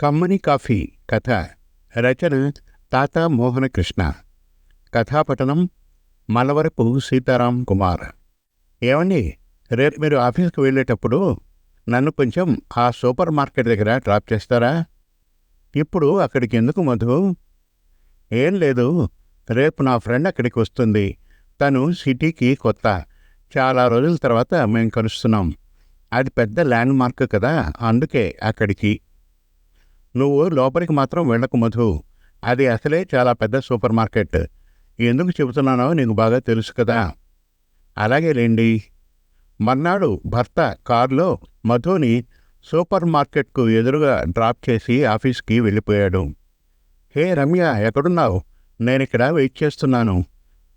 కమ్మని కాఫీ కథ రచన తాత మోహనకృష్ణ కథాపఠనం మలవరపు సీతారాం కుమార్. ఏమండి రేపు మీరు ఆఫీస్కి వెళ్ళేటప్పుడు నన్ను కొంచెం ఆ సూపర్ మార్కెట్ దగ్గర డ్రాప్ చేస్తారా? ఇప్పుడు అక్కడికి ఎందుకు మధు? ఏం లేదు రేపు నా ఫ్రెండ్ అక్కడికి వస్తుంది. తను సిటీకి కొత్త. చాలా రోజుల తర్వాత మేము కలుస్తున్నాం. అది పెద్ద ల్యాండ్ మార్క్ కదా అందుకే అక్కడికి. నువ్వు లోపలికి మాత్రం వెళ్ళకు మధు. అది అసలే చాలా పెద్ద సూపర్ మార్కెట్. ఎందుకు చెబుతున్నానో నీకు బాగా తెలుసు కదా. అలాగే లేండి. మర్నాడు భర్త కారులో మధుని సూపర్ మార్కెట్కు ఎదురుగా డ్రాప్ చేసి ఆఫీస్కి వెళ్ళిపోయాడు. హే రమ్య ఎక్కడున్నావు? నేనిక్కడ వెయిట్ చేస్తున్నాను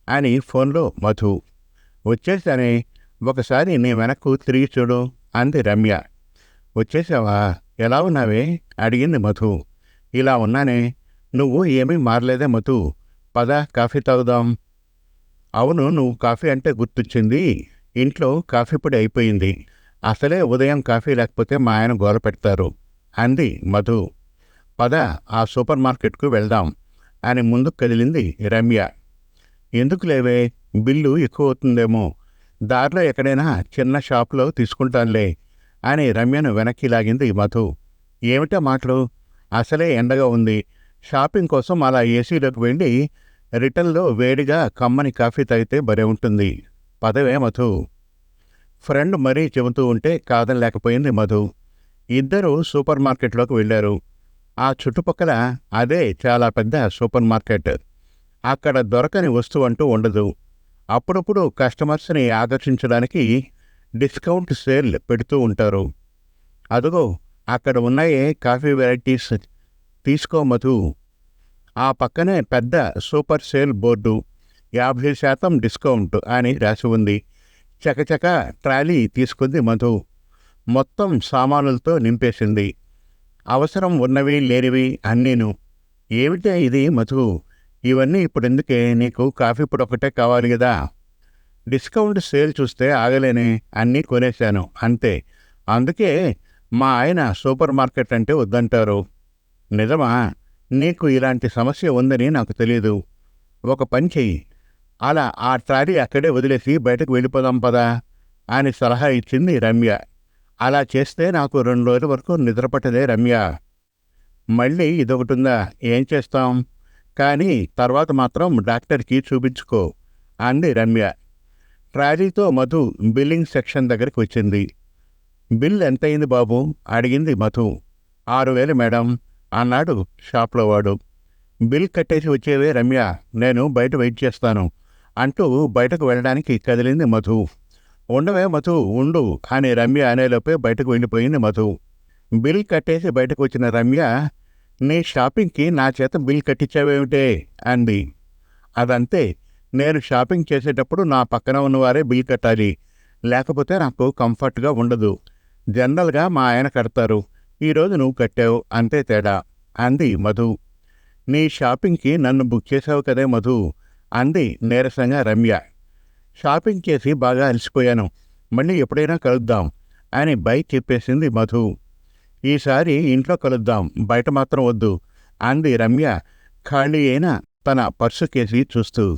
అని ఫోన్లో మధు. వచ్చేసానే ఒకసారి నీ వెనక్కు తిరిగి చూడు అంది రమ్య. వచ్చేసావా? ఎలా ఉన్నావే? అడిగింది మధు. ఇలా ఉన్నానే. నువ్వు ఏమీ మారలేదే మధు. పద కాఫీ తాగుదాం. అవును నువ్వు కాఫీ అంటే గుర్తొచ్చింది. ఇంట్లో కాఫీ పొడి అయిపోయింది. అసలే ఉదయం కాఫీ లేకపోతే మా ఆయన గోల పెడతారు అంది మధు. పద ఆ సూపర్ మార్కెట్కు వెళ్దాం అని ముందుకు కదిలింది రమ్య. ఎందుకు లేవే? బిల్లు ఎక్కువ అవుతుందేమో. దారిలో ఎక్కడైనా చిన్న షాప్లో తీసుకుంటానులే. అని రమ్యను వెనక్కి లాగింది మధు. ఏమిటా మాటలు? అసలే ఎండగా ఉంది. షాపింగ్ కోసం అలా ఏసీలోకి వెళ్ళి రిటర్న్లో వేడిగా కమ్మని కాఫీ తాగితే బరే ఉంటుంది. పదవే మధు. ఫ్రెండ్ మరీ చెబుతూ ఉంటే కాదనలేకపోయింది మధు. ఇద్దరూ సూపర్ మార్కెట్లోకి వెళ్ళారు. ఆ చుట్టుపక్కల అదే చాలా పెద్ద సూపర్ మార్కెట్. అక్కడ దొరకని వస్తువు అంటూ ఉండదు. అప్పుడప్పుడు కస్టమర్స్ని ఆకర్షించడానికి డిస్కౌంట్ సేల్ పెడుతూ ఉంటారు. అదుగో అక్కడ ఉన్నాయే కాఫీ వెరైటీస్. తీసుకో మధు. ఆ పక్కనే పెద్ద సూపర్ సేల్ బోర్డు. యాభై శాతం డిస్కౌంట్ అని రాసి ఉంది. చకచక ట్రాలీ తీసుకుంది మధు. మొత్తం సామానులతో నింపేసింది. అవసరం ఉన్నవి లేనివి అన్నీను. ఏమిటే ఇది మధు? ఇవన్నీ ఇప్పుడు ఎందుకే నీకు కాఫీ పొడి ఒకటే కావాలి కదా డిస్కౌంట్ సేల్ చూస్తే ఆగలేనే అన్నీ కొనేశాను అంతే. అందుకే మా ఆయన సూపర్ మార్కెట్ అంటే వద్దంటారు. నిజమా? నీకు ఇలాంటి సమస్య ఉందని నాకు తెలియదు ఒక పని చెయ్యి. అలా ఆ ట్రాలీ అక్కడే వదిలేసి బయటకు వెళ్ళిపోదాం పదా అని సలహా ఇచ్చింది రమ్య. అలా చేస్తే నాకు రెండు రోజుల వరకు నిద్రపట్టదే రమ్య. మళ్ళీ ఇదొకటుందా? ఏం చేస్తాం? కానీ తర్వాత మాత్రం డాక్టర్కి చూపించుకో అంది రమ్య. ట్రాలీతో మధు బిల్లింగ్ సెక్షన్ దగ్గరికి వచ్చింది. బిల్ ఎంతయింది బాబు? అడిగింది మధు. ఆరు వేలు మేడం అన్నాడు షాప్లో వాడు. బిల్ కట్టేసి వచ్చేవే రమ్య. నేను బయట వెయిట్ చేస్తాను అంటూ బయటకు వెళ్ళడానికి కదిలింది మధు. ఉండవే మధు ఉండు అని రమ్య అనేలోపే బయటకు వెళ్ళిపోయింది మధు. బిల్ కట్టేసి బయటకు వచ్చిన రమ్య నీ షాపింగ్కి నా చేత బిల్ కట్టించావేమిటే? అంది. అదంతే నేను షాపింగ్ చేసేటప్పుడు నా పక్కన ఉన్నవారే బిల్ కట్టాలి. లేకపోతే నాకు కంఫర్ట్గా ఉండదు. జనరల్గా మా ఆయన కడతారు. ఈరోజు నువ్వు కట్టావు అంతే తేడా అంది మధు. నీ షాపింగ్కి నన్ను బుక్ చేసావు కదే మధు అంది నీరసంగా రమ్య. షాపింగ్ చేసి బాగా అలసిపోయాను. మళ్ళీ ఎప్పుడైనా కలుద్దాం అని బైక్ చెప్పేసింది మధు. ఈసారి ఇంట్లో కలుద్దాం బయట మాత్రం వద్దు అంది రమ్య. ఖాళీ అయినా తన పర్సు కేసి చూస్తూ.